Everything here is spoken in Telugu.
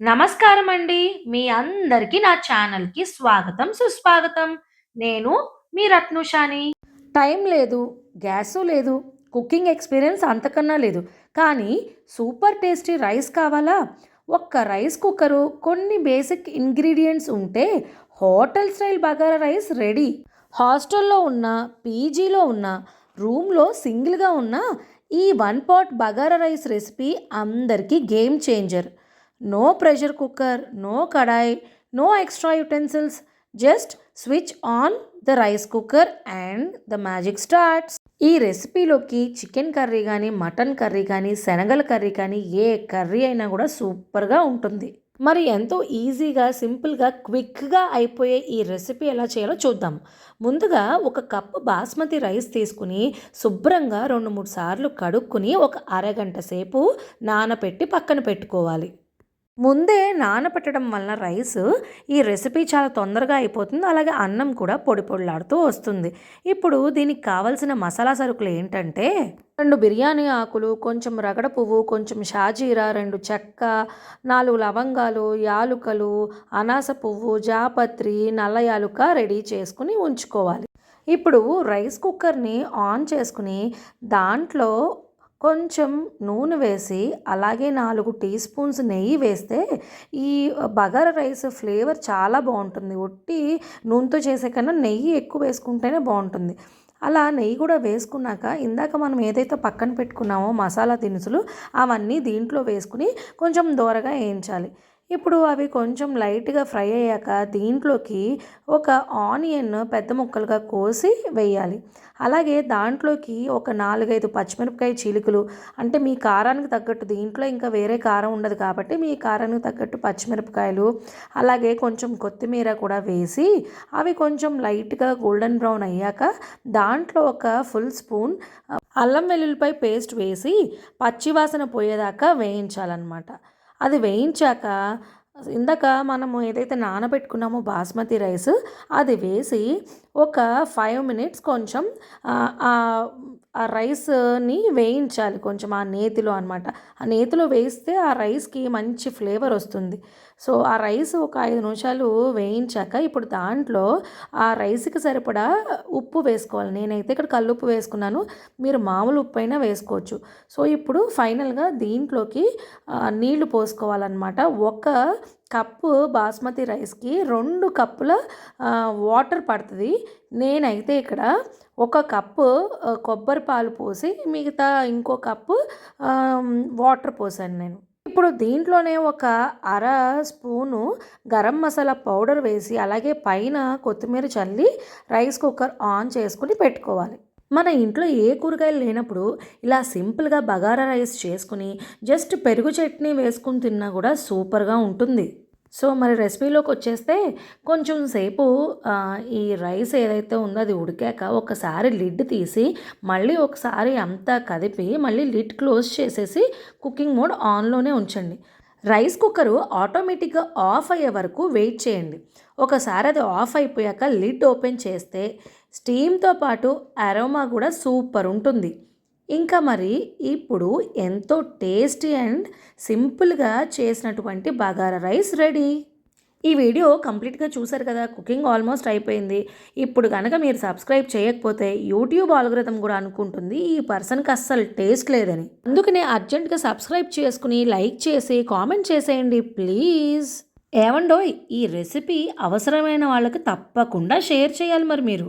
నమస్కారం అండి. మీ అందరికీ నా ఛానల్‌కి స్వాగతం, సుస్వాగతం. నేను మీ రత్నుషాని. టైం లేదు, గ్యాసు లేదు, కుకింగ్ ఎక్స్‌పీరియన్స్ అంతకన్నా లేదు. కానీ సూపర్ టేస్టీ రైస్ కావాలా? ఒక్క రైస్ కుక్కరు, కొన్ని బేసిక్ ఇంగ్రీడియంట్స్ ఉంటే hotel style bagara rice ready. హాస్టల్‌లో ఉన్న పీజీలో ఉన్న రూమ్‌లో సింగిల్‌గా ఉన్న ఈ one pot bagara rice recipe అందరికీ game changer. No pressure cooker, no kadai, no extra utensils. Just switch on the rice cooker and the magic starts. ఈ రెసిపీలోకి చికెన్ కర్రీ కానీ, మటన్ కర్రీ కానీ, శనగల కర్రీ కానీ ఏ కర్రీ అయినా కూడా సూపర్‌గా ఉంటుంది. మరి ఎంతో ఈజీగా, సింపుల్‌గా, క్విక్‌గా అయిపోయే ఈ రెసిపీ ఎలా చేయాలో చూద్దాం. ముందుగా ఒక కప్పు బాస్మతి రైస్ తీసుకుని శుభ్రంగా 2, 3 సార్లు కడుక్కుని ఒక అరగంట సేపు నానపెట్టి పక్కన పెట్టుకోవాలి. ముందే నానపెట్టడం వలన రైస్ ఈ రెసిపీ చాలా తొందరగా అయిపోతుంది. అలాగే అన్నం కూడా పొడి పొడిలాడుతూ వస్తుంది. ఇప్పుడు దీనికి కావలసిన మసాలా సరుకులు ఏంటంటే రెండు బిర్యానీ ఆకులు, కొంచెం రగడ పువ్వు, కొంచెం షాజీరా, రెండు చెక్క, నాలుగు లవంగాలు, యాలుకలు, అనాస పువ్వు, జాపత్రి, నల్ల యాలుక రెడీ చేసుకుని ఉంచుకోవాలి. ఇప్పుడు రైస్ కుక్కర్‌ని ఆన్ చేసుకుని దాంట్లో కొంచెం నూనె వేసి అలాగే నాలుగు టీ స్పూన్స్ నెయ్యి వేస్తే ఈ బగారా రైస్ ఫ్లేవర్ చాలా బాగుంటుంది ఒట్టి నూనెతో చేసే కన్నా నెయ్యి ఎక్కువ వేసుకుంటేనే బాగుంటుంది అలా నెయ్యి కూడా వేసుకున్నాక ఇందాక మనం ఏదైతే పక్కన పెట్టుకున్నామో మసాలా దినుసులు అవన్నీ దీంట్లో వేసుకుని కొంచెం దోరగా వేయించాలి. ఇప్పుడు అవి కొంచెం లైట్‌గా ఫ్రై అయ్యాక దీంట్లోకి ఒక ఆనియన్ పెద్ద ముక్కలుగా కోసి వేయాలి. అలాగే దాంట్లోకి ఒక 4, 5 పచ్చిమిరపకాయ చీలికలు అంటే మీ కారానికి తగ్గట్టు దీంట్లో ఇంకా వేరే కారం ఉండదు కాబట్టి మీ కారానికి తగ్గట్టు పచ్చిమిరపకాయలు, అలాగే కొంచెం కొత్తిమీర కూడా వేసి అవి కొంచెం లైట్‌గా గోల్డెన్ బ్రౌన్ అయ్యాక దాంట్లో ఒక ఫుల్ స్పూన్ అల్లం వెల్లుల్లిపై పేస్ట్ వేసి పచ్చివాసన పోయేదాకా వేయించాలన్నమాట. అది వేయించాక ఇందాక మనము ఏదైతే నానబెట్టుకున్నామో బాస్మతి రైస్ అది వేసి ఒక ఫైవ్ మినిట్స్ కొంచెం ఆ రైస్‌ని వేయించాలి కొంచెం ఆ నేతిలో అనమాట. ఆ నేతిలో వేస్తే ఆ రైస్‌కి మంచి ఫ్లేవర్ వస్తుంది. సో, ఆ రైస్ ఒక ఐదు నిమిషాలు వేయించాక ఇప్పుడు దాంట్లో ఆ రైస్‌కి సరిపడా ఉప్పు వేసుకోవాలి. నేనైతే ఇక్కడ కల్లుప్పు వేసుకున్నాను. మీరు మామూలు ఉప్పు అయినా వేసుకోవచ్చు. సో, ఇప్పుడు ఫైనల్‌గా దీంట్లోకి నీళ్ళు పోసుకోవాలన్నమాట. ఒక కప్పు బాస్మతి రైస్‌కి రెండు కప్పుల వాటర్ పడుతుంది నేనైతే ఇక్కడ ఒక కప్పు కొబ్బరి పాలు పోసి మిగతా ఇంకో కప్పు వాటర్ పోసాను నేను. ఇప్పుడు దీంట్లోనే ఒక అర స్పూను గరం మసాలా పౌడర్ వేసి అలాగే పైన కొత్తిమీర చల్లి రైస్ కుక్కర్ ఆన్ చేసుకుని పెట్టుకోవాలి. మన ఇంట్లో ఏ కూరగాయలు లేనప్పుడు ఇలా సింపుల్‌గా బగారా రైస్ చేసుకుని జస్ట్ పెరుగు చట్నీ వేసుకొని తిన్నా కూడా సూపర్‌గా ఉంటుంది. సో, మరి రెసిపీలోకి వచ్చేస్తే కొంచెం సేపు ఈ రైస్ ఏదైతే ఉందో అది ఉడికాక ఒకసారి లిడ్ తీసి మళ్ళీ ఒకసారి అంతా కదిపి మళ్ళీ లిడ్ క్లోజ్ చేసేసి కుకింగ్ మోడ్ ఆన్‌లోనే ఉంచండి. రైస్ కుక్కరు ఆటోమేటిక్‌గా ఆఫ్ అయ్యే వరకు వెయిట్ చేయండి. ఒకసారి అది ఆఫ్ అయిపోయాక లిడ్ ఓపెన్ చేస్తే స్టీమ్‌తో పాటు అరోమా కూడా సూపర్ ఉంటుంది. ఇంకా మరి ఇప్పుడు ఎంతో టేస్టీ అండ్ సింపుల్‌గా చేసినటువంటి బగారా రైస్ రెడీ. ఈ వీడియో కంప్లీట్‌గా చూసారు కదా! కుకింగ్ ఆల్మోస్ట్ అయిపోయింది. ఇప్పుడు కనుక మీరు సబ్స్క్రైబ్ చేయకపోతే యూట్యూబ్ ఆల్గోరిథం కూడా అనుకుంటుంది ఈ పర్సన్‌కి అస్సలు టేస్ట్ లేదని. అందుకనే అర్జెంట్‌గా సబ్స్క్రైబ్ చేసుకుని, లైక్ చేసి, కామెంట్ చేసేయండి ప్లీజ్. ఏమండోయ్ ఈ రెసిపీ అవసరమైన వాళ్ళకి తప్పకుండా షేర్ చేయాలి మరి మీరు.